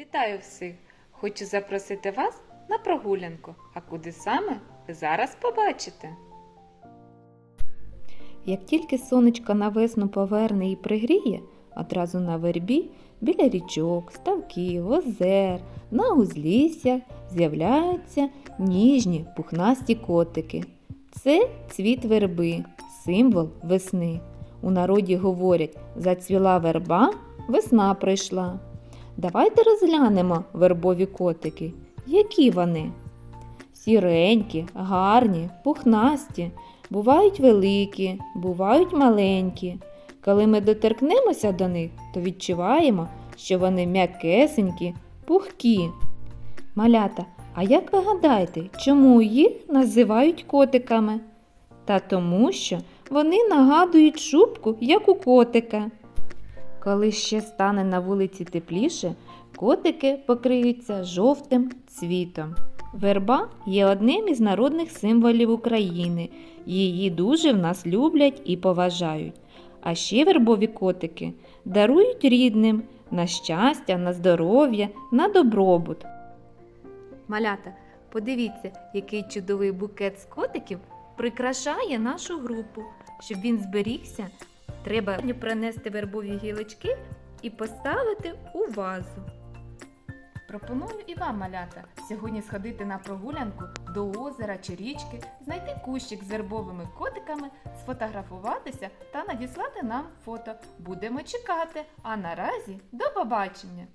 Вітаю всіх! Хочу запросити вас на прогулянку. А куди саме ви зараз побачите? Як тільки сонечко на весну поверне і пригріє, одразу на вербі біля річок, ставків, озер, на узліссях з'являються ніжні пухнасті котики. Це цвіт верби, символ весни. У народі говорять, зацвіла верба, весна прийшла. Давайте розглянемо вербові котики. Які вони? Сіренькі, гарні, пухнасті, бувають великі, бувають маленькі. Коли ми доторкнемося до них, то відчуваємо, що вони м'якесенькі, пухкі. Малята, а як ви гадаєте, чому їх називають котиками? Та тому, що вони нагадують шубку, як у котика. Коли ще стане на вулиці тепліше, котики покриються жовтим цвітом. Верба є одним із народних символів України. Її дуже в нас люблять і поважають. А ще вербові котики дарують рідним на щастя, на здоров'я, на добробут. Малята, подивіться, який чудовий букет з котиків прикрашає нашу групу. Щоб він зберігся, треба принести вербові гілочки і поставити у вазу. Пропоную і вам, малята, сьогодні сходити на прогулянку до озера чи річки, знайти кущик з вербовими котиками, сфотографуватися та надіслати нам фото. Будемо чекати. А наразі до побачення!